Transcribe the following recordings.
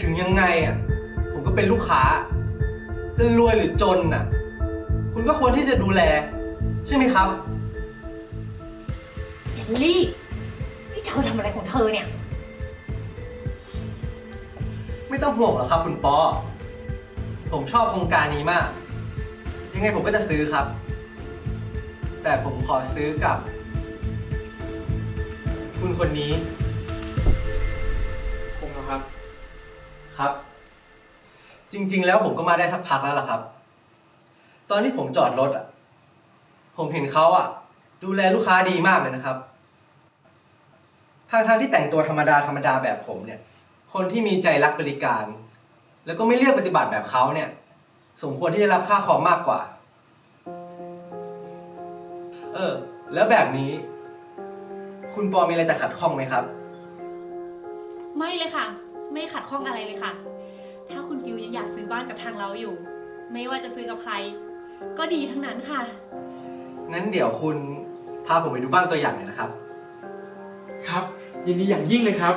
ถึงยังไงอะผมก็เป็นลูกค้า จะรวยหรือจนน่ะ คุณก็ควรที่จะดูแล ใช่ไหมครับเยลลี่นี่เธอทำอะไรของเธอเนี่ย ไม่ต้องห่วงหรอกครับ คุณปอ ผมชอบโครงการนี้มาก ยังไงผมก็จะซื้อครับ แต่ผมขอซื้อกับ คุณคนนี้ คงนะครับ ครับ จริง ๆ แล้วผมก็มาได้สักพักแล้วล่ะครับ ตอนที่ผมจอดรถอะ ผมเห็นเขาอะ ดูแลลูกค้าดีมากเลยนะครับทางทางๆที่แต่งตัวธรรมดาธรรมดาแบบผมเนี่ย คนที่มีใจรักบริการ แล้วก็ไม่เลือกปฏิบัติแบบเขาเนี่ย สมควรที่จะรับค่าคอมมากกว่า เออ แล้วแบบนี้ คุณปอมีอะไรจะขัดข้องไหมครับ ไม่เลยค่ะ ไม่ขัดข้องอะไรเลยค่ะ ถ้าคุณกิวยังอยากซื้อบ้านกับทางเราอยู่ ไม่ว่าจะซื้อกับใคร ก็ดีทั้งนั้นค่ะ งั้นเดี๋ยวคุณพาผมไปดูบ้านตัวอย่างหน่อยนะครับ ครับ ยินดีอย่างยิ่งเลยครับ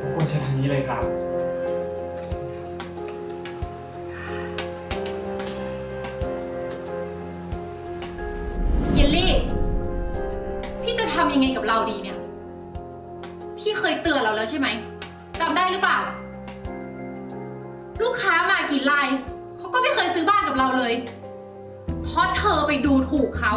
รบกวนเชิญทางนี้เลยครับำยังไงกับเราดีเนี่ย พี่เคยเตือนเราแล้วใช่ไหมจำได้หรือเปล่า ลูกค้ามากี่รายเขาก็ไม่เคยซื้อบ้านกับเราเลย เพราะเธอไปดูถูกเขา